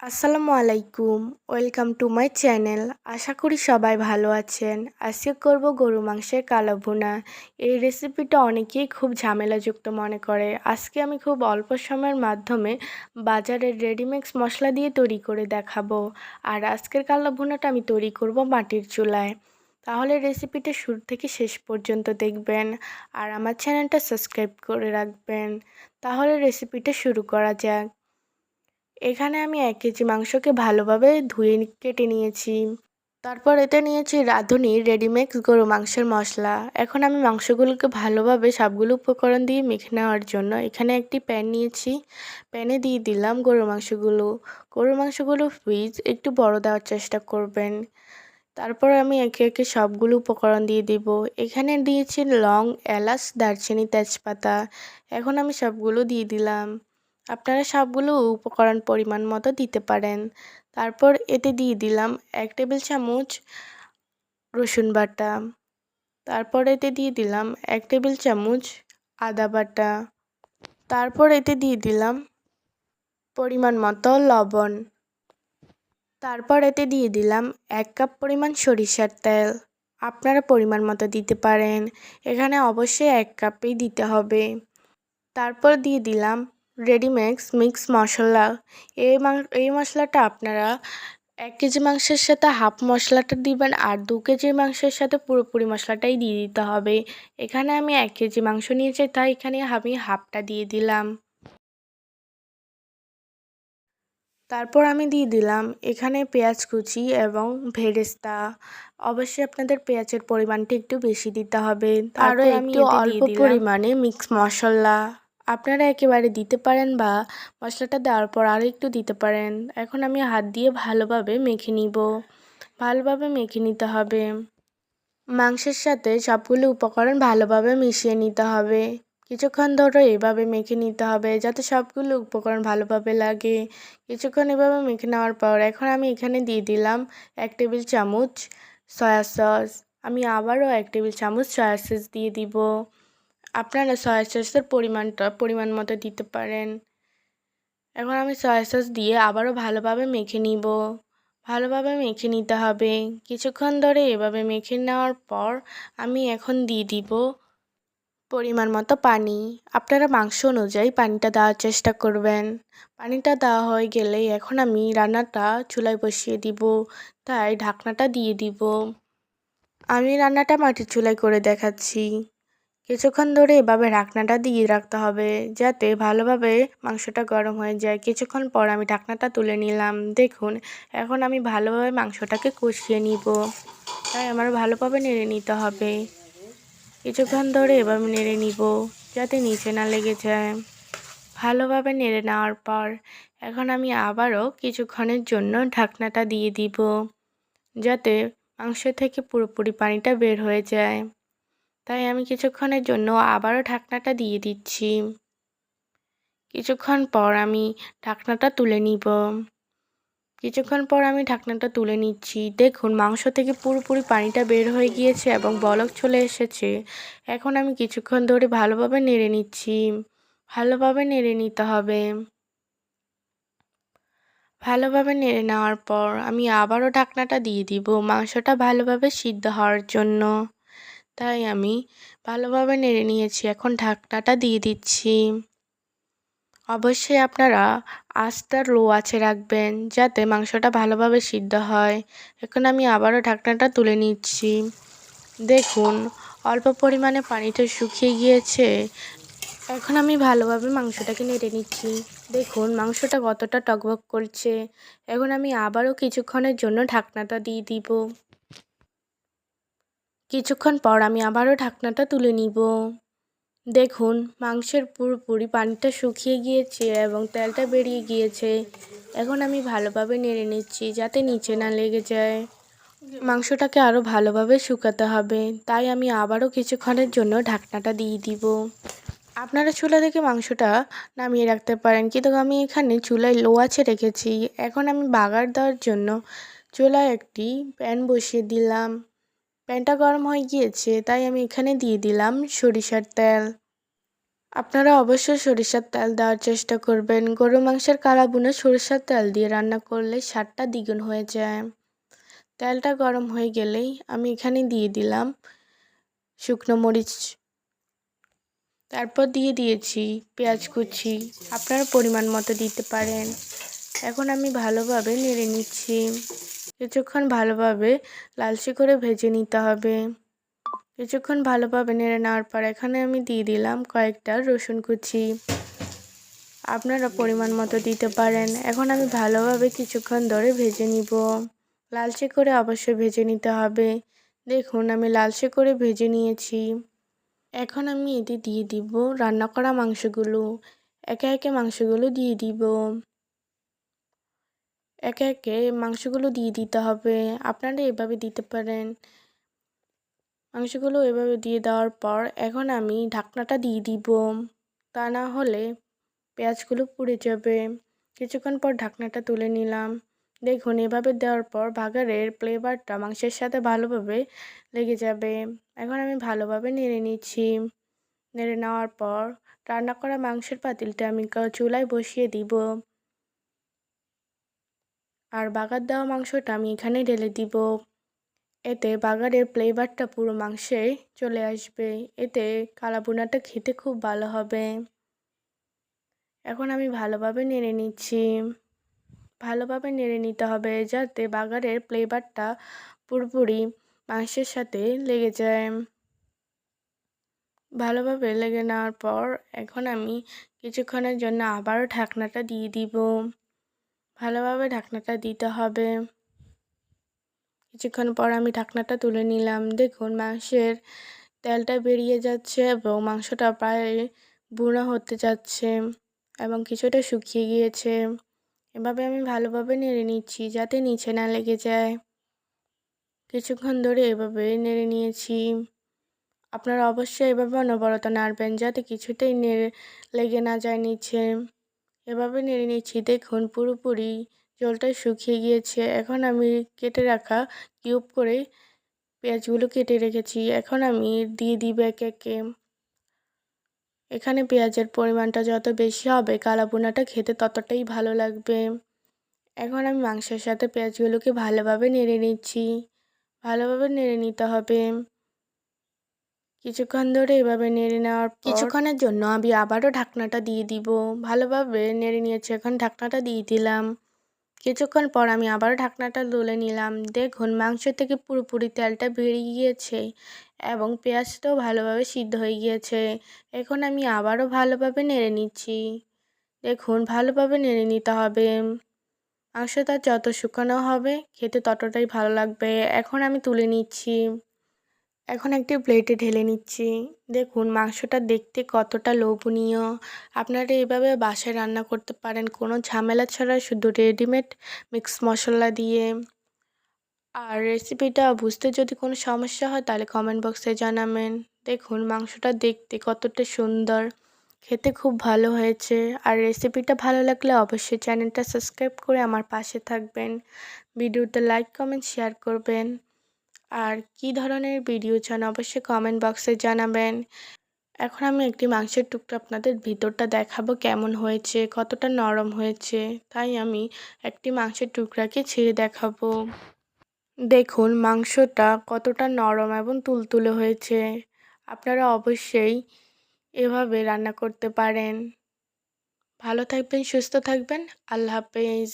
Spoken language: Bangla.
আসসালামু আলাইকুম, ওয়েলকাম টু মাই চ্যানেল। আশা করি সবাই ভালো আছেন। আজকে করব গরু মাংসের কালো ভুনা এই রেসিপিটা অনেকেই খুব ঝামেলাযুক্ত মনে করে। আজকে আমি খুব অল্প সময়ের মাধ্যমে বাজারের রেডিমিক্স মশলা দিয়ে তৈরি করে দেখাবো। আর আজকের কালো ভুনাটা আমি তৈরি করব মাটির চুলায়। তাহলে রেসিপিটা শুরু থেকে শেষ পর্যন্ত দেখবেন আর আমার চ্যানেলটা সাবস্ক্রাইব করে রাখবেন। তাহলে রেসিপিটা শুরু করা যাক। এখানে আমি এক কেজি মাংসকে ভালোভাবে ধুয়ে কেটে নিয়েছি। তারপর এতে নিয়েছি রাঁধুনি রেডিমেক্স গরু মাংসের মশলা। এখন আমি মাংসগুলোকে ভালোভাবে সবগুলো উপকরণ দিয়ে মেখে নেওয়ার জন্য এখানে একটি প্যান নিয়েছি। প্যানে দিয়ে দিলাম গরু মাংসগুলো। গরু মাংসগুলো প্লিজ একটু বড় দেওয়ার চেষ্টা করবেন। তারপর আমি একে একে সবগুলো উপকরণ দিয়ে দিব। এখানে দিয়েছি লং, এলাচ, দারচিনি, তেজপাতা। এখন আমি সবগুলো দিয়ে দিলাম। আপনারা সবগুলো উপকরণ পরিমাণ মতো দিতে পারেন। তারপর এতে দিয়ে দিলাম এক টেবিল চামচ রসুন বাটা। তারপর এতে দিয়ে দিলাম এক টেবিল চামচ আদা বাটা। তারপর এতে দিয়ে দিলাম পরিমাণ মতো লবণ। তারপর এতে দিয়ে দিলাম এক কাপ পরিমাণ সরিষার তেল। আপনারা পরিমাণ মতো দিতে পারেন। এখানে অবশ্যই এক কাপেই দিতে হবে। তারপর দিয়ে দিলাম রেডিমেক্স মিক্স মশলা। এই এই মশলাটা আপনারা এক কেজি মাংসের সাথে হাফ মশলাটা দিবেন আর দু কেজি মাংসের সাথে পুরোপুরি মশলাটাই দিয়ে দিতে হবে। এখানে আমি এক কেজি মাংস নিয়েছি তাই এখানে আমি হাফটা দিয়ে দিলাম। তারপর আমি দিয়ে দিলাম এখানে পেঁয়াজ কুচি এবং ভেরেস্তা। অবশ্যই আপনাদের পেঁয়াজের পরিমাণটা একটু বেশি দিতে হবে। আরও একটু অল্প পরিমাণে মিক্স মশলা। আপনারা একেবারে দিতে পারেন বা মশলাটা দেওয়ার পর আরও একটু দিতে পারেন। এখন আমি হাত দিয়ে ভালোভাবে মেখে নিব। ভালোভাবে মেখে নিতে হবে। মাংসের সাথে সবগুলো উপকরণ ভালোভাবে মিশিয়ে নিতে হবে। কিছুক্ষণ ধরে এভাবে মেখে নিতে হবে যাতে সবগুলো উপকরণ ভালোভাবে লাগে। কিছুক্ষণ এভাবে মেখে নেওয়ার পর এখন আমি এখানে দিয়ে দিলাম এক টেবিল চামচ সয়া সস। আমি আবারও এক টেবিল চামচ সয়া সস দিয়ে দিব। আপনারা সয়া সসের পরিমাণটা, পরিমাণ মতো দিতে পারেন। এখন আমি সয়া সস দিয়ে আবারও ভালোভাবে মেখে নিব। ভালোভাবে মেখে নিতে হবে। কিছুক্ষণ ধরে এভাবে মেখে নেওয়ার পর আমি এখন দিয়ে দিব পরিমাণ মতো পানি। আপনারা মাংস অনুযায়ী পানিটা দেওয়ার চেষ্টা করবেন। পানিটা দেওয়া হয়ে গেলে এখন আমি রান্নাটা চুলায় বসিয়ে দিব। তাই ঢাকনাটা দিয়ে দিব। আমি রান্নাটা মাটির চুলায় করে দেখাচ্ছি। কিছুক্ষণ ধরে এভাবে ঢাকনাটা দিয়ে রাখতে হবে যাতে ভালোভাবে মাংসটা গরম হয়ে যায়। কিছুক্ষণ পর আমি ঢাকনাটা তুলে নিলাম। দেখুন, এখন আমি ভালোভাবে মাংসটাকে কষিয়ে নিব। তাই আমার ভালোভাবে নেড়ে নিতে হবে। কিছুক্ষণ ধরে এভাবে নেড়ে নিব যাতে নিচে না লেগে যায়। ভালোভাবে নেড়ে নেওয়ার পর এখন আমি আবারও কিছুক্ষণের জন্য ঢাকনাটা দিয়ে দিব যাতে মাংস থেকে পুরোপুরি পানিটা বের হয়ে যায়। তাই আমি কিছুক্ষণের জন্য আবারও ঢাকনাটা দিয়ে দিচ্ছি। কিছুক্ষণ পর আমি ঢাকনাটা তুলে নিব। কিছুক্ষণ পর আমি ঢাকনাটা তুলে নিচ্ছি। দেখুন, মাংস থেকে পুরোপুরি পানিটা বের হয়ে গিয়েছে এবং বলক চলে এসেছে। এখন আমি কিছুক্ষণ ধরে ভালোভাবে নেড়ে নিচ্ছি। ভালোভাবে নেড়ে নিতে হবে। ভালোভাবে নেড়ে নেওয়ার পর আমি আবারও ঢাকনাটা দিয়ে দিব মাংসটা ভালোভাবে সিদ্ধ হওয়ার জন্য। তাই আমি ভালোভাবে নেড়ে নিয়েছি। এখন ঢাকনাটা দিয়ে দিচ্ছি। অবশ্যই আপনারা আস্তার লো আছে রাখবেন যাতে মাংসটা ভালোভাবে সিদ্ধ হয়। এখন আমি আবারও ঢাকনাটা তুলে নিচ্ছি। দেখুন, অল্প পরিমাণে পানিটা শুকিয়ে গিয়েছে। এখন আমি ভালোভাবে মাংসটাকে নেড়ে নিচ্ছি। দেখুন, মাংসটা কতটা টকবক করছে। এখন আমি আবারও কিছুক্ষণের জন্য ঢাকনাটা দিয়ে দিব। কিছুক্ষণ পর আমি আবারও ঢাকনাটা তুলে নিব। দেখুন, মাংসের পুরোপুরি পানিটা শুকিয়ে গিয়েছে এবং তেলটা বেরিয়ে গিয়েছে। এখন আমি ভালোভাবে নেড়ে নিচ্ছি যাতে নিচে না লেগে যায়। মাংসটাকে আরও ভালোভাবে শুকাতে হবে, তাই আমি আবারও কিছুক্ষণের জন্য ঢাকনাটা দিয়ে দিব। আপনারা চুলা থেকে মাংসটা নামিয়ে রাখতে পারেন, কিন্তু আমি এখানে চুলায় লো আছে রেখেছি। এখন আমি বাগার দেওয়ার জন্য চুলায় একটি প্যান বসিয়ে দিলাম। প্যানটা গরম হয়ে গিয়েছে, তাই আমি এখানে দিয়ে দিলাম সরিষার তেল। আপনারা অবশ্যই সরিষার তেল দেওয়ার চেষ্টা করবেন। গরু মাংসের কালা বুনে সরিষার তেল দিয়ে রান্না করলে স্বাদটা দ্বিগুণ হয়ে যায়। তেলটা গরম হয়ে গেলেই আমি এখানে দিয়ে দিলাম শুকনো মরিচ। তারপর দিয়ে দিয়েছি পেঁয়াজ কুচি। আপনারা পরিমাণ মতো দিতে পারেন। এখন আমি ভালোভাবে নেড়ে নিচ্ছি। কিছুক্ষণ ভালোভাবে লালচে করে ভেজে নিতে হবে। কিছুক্ষণ ভালোভাবে নেড়ে নেওয়ার পর এখানে আমি দিয়ে দিলাম কয়েকটা রসুন কুচি। আপনারা পরিমাণ মতো দিতে পারেন। এখন আমি ভালোভাবে কিছুক্ষণ ধরে ভেজে নিব। লালচে করে অবশ্যই ভেজে নিতে হবে। দেখুন, আমি লালচে করে ভেজে নিয়েছি। এখন আমি এতে দিয়ে দিব রান্না করা মাংসগুলো। একে একে মাংসগুলো দিয়ে দিব। একে একে মাংসগুলো দিয়ে দিতে হবে। আপনারা এভাবে দিতে পারেন। মাংসগুলো এভাবে দিয়ে দেওয়ার পর এখন আমি ঢাকনাটা দিয়ে দিব। তা না হলে পেঁয়াজগুলো পুড়ে যাবে। কিছুক্ষণ পর ঢাকনাটা তুলে নিলাম। দেখুন, এভাবে দেওয়ার পর বাগারের ফ্লেভারটা মাংসের সাথে ভালোভাবে লেগে যাবে। এখন আমি ভালোভাবে নেড়ে নিচ্ছি। নেড়ে নেওয়ার পর রান্না করা মাংসের পাতিলটা আমি চুলায় বসিয়ে দিব। আর বাগার দেওয়া মাংসটা আমি এখানে ঢেলে দিব। এতে বাগারের ফ্লেভারটা পুরো মাংসে চলে আসবে। এতে কালাবুনাটা খেতে খুব ভালো হবে। এখন আমি ভালোভাবে নেড়ে নিচ্ছি। ভালোভাবে নেড়ে নিতে হবে যাতে বাগারের ফ্লেভারটা পুরোপুরি মাংসের সাথে লেগে যায়। ভালোভাবে লেগে নেওয়ার পর এখন আমি কিছুক্ষণের জন্য আবারও ঢাকনাটা দিয়ে দিব। ভালোভাবে ঢাকনাটা দিতে হবে। কিছুক্ষণ পর আমি ঢাকনাটা তুলে নিলাম। দেখুন, মাংসের তেলটা বেরিয়ে যাচ্ছে এবং মাংসটা প্রায় বুড়ো হতে যাচ্ছে এবং কিছুটা শুকিয়ে গিয়েছে। এভাবে আমি ভালোভাবে নেড়ে নিচ্ছি যাতে নিচে না লেগে যায়। কিছুক্ষণ ধরে এভাবে নেড়ে নিয়েছি। আপনারা অবশ্যই এভাবে অনবরত নাড়বেন যাতে কিছুতেই নেড়ে, লেগে না যায় নিচে। এভাবে নেড়ে নিচ্ছি। দেখুন, পুরোপুরি জলটা শুকিয়ে গিয়েছে। এখন আমি কেটে রাখা কিউব করে পেঁয়াজগুলো কেটে রেখেছি। এখন আমি দিয়ে দিব একে একে। এখানে পেঁয়াজের পরিমাণটা যত বেশি হবে কালাবোনাটা খেতে ততটাই ভালো লাগবে। এখন আমি মাংসের সাথে পেঁয়াজগুলোকে ভালোভাবে নেড়ে নিচ্ছি। ভালোভাবে নেড়ে নিতে হবে। কিছুক্ষণ ধরে এভাবে নেড়ে নেওয়ার কিছুক্ষণের জন্য আমি আবারও ঢাকনাটা দিয়ে দিব। ভালোভাবে নেড়ে নিয়েছি, এখন ঢাকনাটা দিয়ে দিলাম। কিছুক্ষণ পর আমি আবারও ঢাকনাটা তুলে নিলাম। দেখুন, মাংস থেকে পুরোপুরি তেলটা বেরিয়ে গিয়েছে এবং পেঁয়াজটাও ভালোভাবে সিদ্ধ হয়ে গিয়েছে। এখন আমি আবারও ভালোভাবে নেড়ে নিচ্ছি। দেখুন, ভালোভাবে নেড়ে নিতে হবে। মাংসটা যত শুকানো হবে, খেতে ততটাই ভালো লাগবে। এখন আমি তুলে নিচ্ছি। এখন একটি প্লেটে ঢেলে নিচ্ছি। দেখুন, মাংসটা দেখতে কতটা লোভনীয়। আপনারা এইভাবে বাসায় রান্না করতে পারেন। কোনো ঝামেলা ছাড়া শুধু রেডিমেড মিক্স মশলা দিয়ে। আর রেসিপিটা বুঝতে যদি কোনো সমস্যা হয়, তাহলে কমেন্ট বক্সে জানাবেন। দেখুন, মাংসটা দেখতে কতটা সুন্দর। খেতে খুব ভালো হয়েছে। আর রেসিপিটা ভালো লাগলে অবশ্যই চ্যানেলটা সাবস্ক্রাইব করে আমার পাশে থাকবেন। ভিডিওতে লাইক কমেন্ট শেয়ার করবেন। আর কি ধরনের ভিডিও চান অবশ্যই কমেন্ট বক্সে জানাবেন। এখন আমি একটি মাংসের টুকটা আপনাদের ভিতরটা দেখাবো কেমন হয়েছে, কতটা নরম হয়েছে, তাই আমি একটি মাংসের টুকরাকে ছিঁড়ে দেখাবো। দেখুন, মাংসটা কতটা নরম এবং তুলতুলে হয়েছে। আপনারা অবশ্যই এভাবে রান্না করতে পারেন। ভালো থাকবেন, সুস্থ থাকবেন, আল্লাহ হাফেজ।